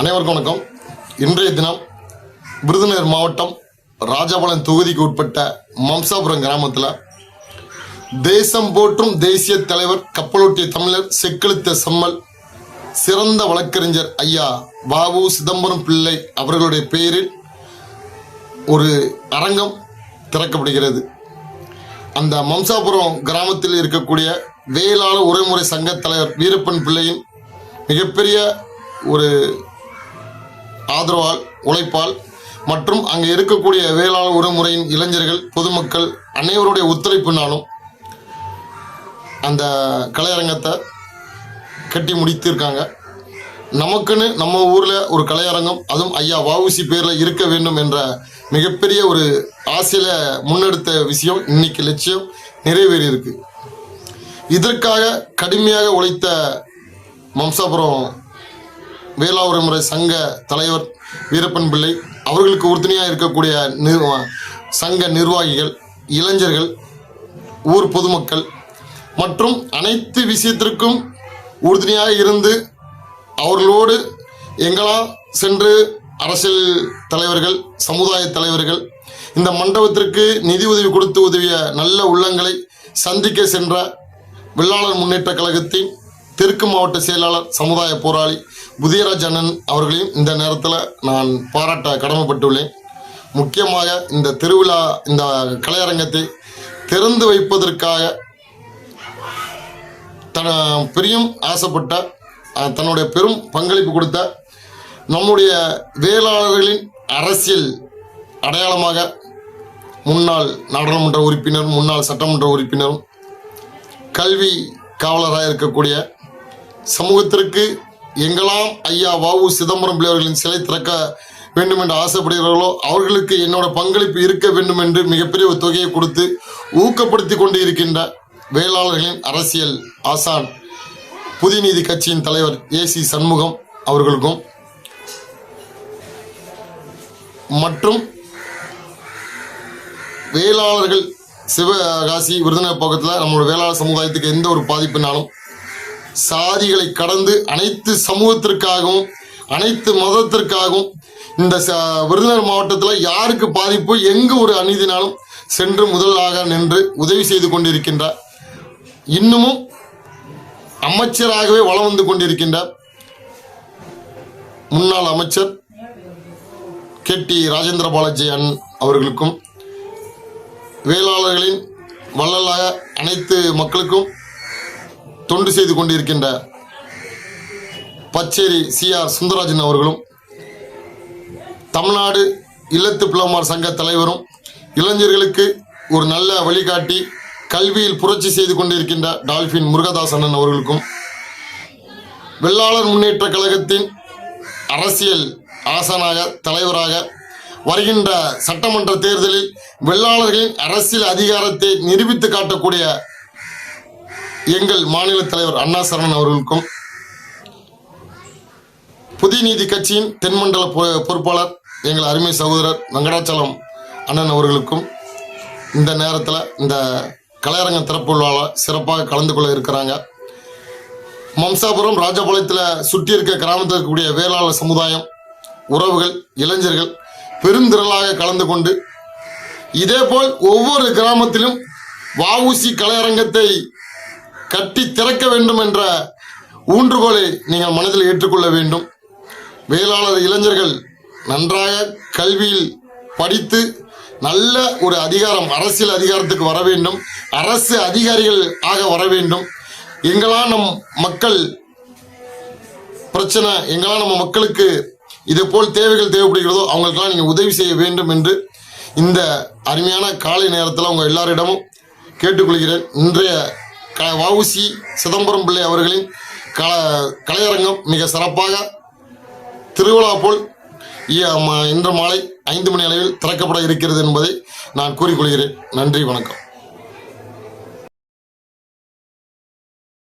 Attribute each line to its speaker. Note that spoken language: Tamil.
Speaker 1: அனைவருக்கும் வணக்கம். இன்றைய தினம் விருதுநகர் மாவட்டம் ராஜபாளையம் தொகுதிக்கு உட்பட்ட மம்சாபுரம் கிராமத்தில் தேசம் போற்றும் தேசிய தலைவர் கப்பலோட்டிய தமிழர் செக்கெழுத்த செம்மல் சிறந்த வழக்கறிஞர் ஐயா பாபு சிதம்பரம் பிள்ளை அவர்களுடைய பெயரில் ஒரு அரங்கம் திறக்கப்படுகிறது. அந்த மம்சாபுரம் கிராமத்தில் இருக்கக்கூடிய வேளாளர் உரைமுறை சங்க தலைவர் வீரப்பன் பிள்ளையின் மிகப்பெரிய ஒரு ஆதரவால் உழைப்பால் மற்றும் அங்கே இருக்கக்கூடிய வேளாண் உறவுமுறையின் இளைஞர்கள் பொதுமக்கள் அனைவருடைய ஒத்துழைப்புனாலும் அந்த கலையரங்கத்தை கட்டி முடித்திருக்காங்க. நமக்குன்னு நம்ம ஊரில் ஒரு கலையரங்கம் அதுவும் ஐயா வஉசி பேரில் இருக்க வேண்டும் என்ற மிகப்பெரிய ஒரு ஆசையில் முன்னெடுத்த விஷயம் இன்னைக்கு லட்சியம் நிறைவேறி இருக்கு இதற்காக கடுமையாக உழைத்த மம்சாபுரம் வேளாவுரை முறை சங்க தலைவர் வீரப்பன் பிள்ளை அவர்களுக்கு உறுதுணையாக இருக்கக்கூடிய நிர்வா சங்க நிர்வாகிகள் இளைஞர்கள் ஊர் பொதுமக்கள் மற்றும் அனைத்து விஷயத்திற்கும் உறுதுணையாக இருந்து அவர்களோடு எங்களால் சென்று அரசியல் தலைவர்கள் சமுதாய தலைவர்கள் இந்த மண்டபத்திற்கு நிதி உதவி கொடுத்து உதவிய நல்ல உள்ளங்களை சந்திக்க சென்ற வெள்ளாளர் முன்னேற்ற கழகத்தின் தெற்கு மாவட்ட செயலாளர் சமுதாய போராளி புதியராஜ் அண்ணன் அவர்களையும் இந்த நேரத்தில் நான் பாராட்ட கடமைப்பட்டுள்ளேன். முக்கியமாக இந்த திருவிழா இந்த கலையரங்கத்தை திறந்து வைப்பதற்காக தன பெரியும் ஆசைப்பட்ட தன்னுடைய பெரும் பங்களிப்பு கொடுத்த நம்முடைய வேளாளர்களின் அரசியல் அடையாளமாக முன்னாள் நாடாளுமன்ற உறுப்பினர் முன்னாள் சட்டமன்ற உறுப்பினரும் கல்வி காவலராக இருக்கக்கூடிய சமூகத்திற்கு எங்கெல்லாம் ஐயா வாவு சிதம்பரம் பிள்ளைவர்களின் சிலை திறக்க வேண்டும் என்று ஆசைப்படுகிறார்களோ அவர்களுக்கு என்னோட பங்களிப்பு இருக்க வேண்டும் என்று மிகப்பெரிய ஒரு தொகையை கொடுத்து ஊக்கப்படுத்தி கொண்டு இருக்கின்ற வேளாளர்களின் அரசியல் ஆசான் புதிய நீதி கட்சியின் தலைவர் ஏசி சண்முகம் அவர்களுக்கும் மற்றும் வேளாளர்கள் சிவகாசி விருதுநகர் பக்கத்தில் நம்மளோட வேளாளர் சமுதாயத்துக்கு எந்த ஒரு பாதிப்புனாலும் சாதிகளை கடந்து அனைத்து சமூகத்திற்காகவும் அனைத்து மதத்திற்காகவும் இந்த ச- விருதுநகர் மாவட்டத்தில் யாருக்கு பாதிப்பு எங்கு ஒரு அநீதினாலும் சென்று முதலாக நின்று உதவி செய்து கொண்டிருக்கின்றார் இன்னமும் அமைச்சராகவே வலம் வந்து கொண்டிருக்கின்றார் முன்னாள் அமைச்சர் கே டி ராஜேந்திர பாலாஜி அண் அவர்களுக்கும் வேளாளர்களின் வள்ளலாக அனைத்து மக்களுக்கும் தொண்டு செய்து கொண்டிருக்கின்ற பச்சேரி சி ஆர் சுந்தரராஜன் அவர்களும் தமிழ்நாடு இல்லத்து பிள்ளைமார் சங்க தலைவரும் இளைஞர்களுக்கு ஒரு நல்ல வழிகாட்டி கல்வியில் புரட்சி செய்து கொண்டிருக்கின்ற டால்பின் முருகதாசனன் அவர்களுக்கும் வெள்ளாளர் முன்னேற்ற கழகத்தின் அரசியல் ஆசனாக தலைவராக வருகின்ற சட்டமன்ற தேர்தலில் வெள்ளாளர்களின் அரசியல் அதிகாரத்தை நிரூபித்து காட்டக்கூடிய எங்கள் மாநில தலைவர் அண்ணா சரணன் அவர்களுக்கும் புதிய நீதி கட்சியின் தென்மண்டல பொ- பொறுப்பாளர் எங்கள் அருமை சகோதரர் வெங்கடாச்சலம் அண்ணன் அவர்களுக்கும் இந்த நேரத்தில் இந்த கலையரங்க திறப்பு விழாவில் சிறப்பாக கலந்து கொள்ள இருக்கிறாங்க. மம்சாபுரம் ராஜபாளையத்தில் சுற்றி இருக்க கிராமத்தில் இருக்கக்கூடிய வேளாளர் சமுதாயம் உறவுகள் இளைஞர்கள் பெருந்திரளாக கலந்து கொண்டு இதேபோல் ஒவ்வொரு கிராமத்திலும் வஉசி கலையரங்கத்தை கட்டி திறக்க வேண்டும் என்ற ஊன்றுகோலை நீங்கள் மனதில் ஏற்றுக்கொள்ள வேண்டும். வேளாளர் இளைஞர்கள் நன்றாக கல்வியில் படித்து நல்ல ஒரு அதிகாரம் அரசியல் அதிகாரத்துக்கு வர வேண்டும். அரசு அதிகாரிகள் ஆக வர வேண்டும். எங்கெல்லாம் நம் மக்கள் பிரச்சனை எங்கெல்லாம் நம்ம மக்களுக்கு இது போல் தேவைகள் தேவைப்படுகிறதோ அவங்களுக்கெல்லாம் நீங்கள் உதவி செய்ய வேண்டும் என்று இந்த அருமையான காலை நேரத்தில் உங்கள் எல்லாரிடமும் கேட்டுக்கொள்கிறேன். இன்றைய க வஉசி சிதம்பரம் பிள்ளை அவர்களின் க கலையரங்கம் மிக சிறப்பாக திருவிழா போல் இன்று மாலை ஐந்து மணி அளவில் திறக்கப்பட இருக்கிறது என்பதை நான் கூறிக்கொள்கிறேன். நன்றி வணக்கம்.